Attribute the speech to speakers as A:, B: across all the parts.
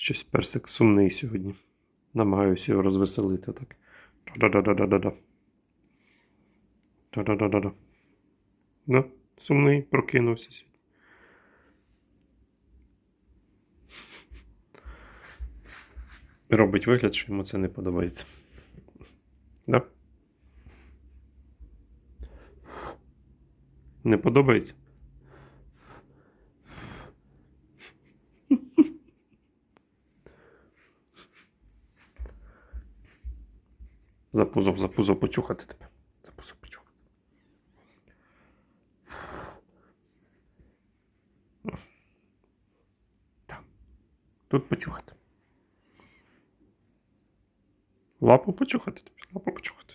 A: Щось персик сумний сьогодні. Намагаюся його розвеселити так. Да-да-да-да-да-да. Да-да-да-да-да. Да, сумний, прокинувся сьогодні. Робить вигляд, що йому це не подобається. Да? Не подобається? За пузо, за пузо почухати тебе. За пузо почухати. Там. Тут почухати. Лапу почухати тобі. Лапу почухати.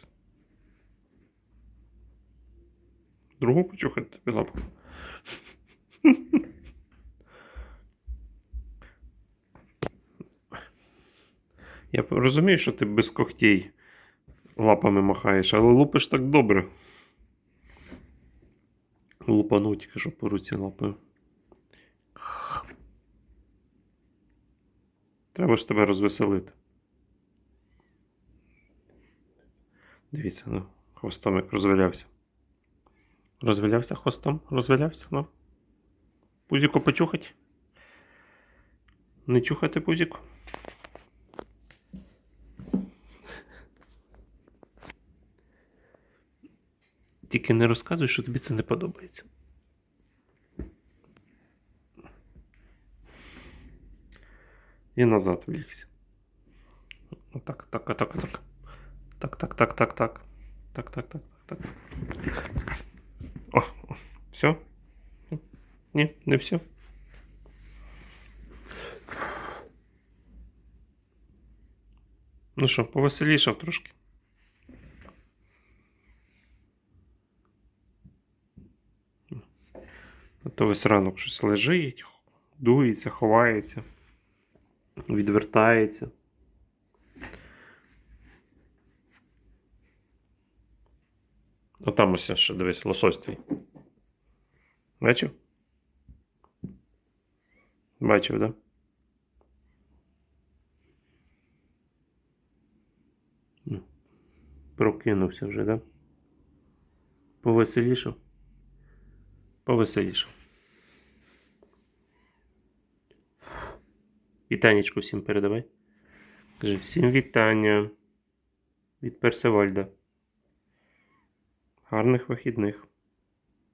A: Другу почухати тобі лапу. Я розумію, що ти без когтей лапами махаєш, але лупиш так добре. Лупанув тільки що по руці лапою. Треба ж тебе розвеселити. Дивіться, ну, хвостом як розвалявся. Розвалявся хвостом? Розвалявся, ну. Пузіко почухать. Не чухати пузіко. Тільки не розказуй, що тобі це не подобається. І назад влігся. Отак, так, так, так. Так, так, так, так, так. Так, так, так, так, так. О, о, все? Ні, не все. Ну що, повеселішав трошки. А то весь ранок щось лежить, дується, ховається, відвертається. А там ось ще дивись, лосось твій. Бачив? Бачив, да? Ну, Прокинувся вже, да? Повеселішав? Повеселішав. Вітанечку всім передавай. Кажи, всім вітання від Персевальда. Гарних вихідних.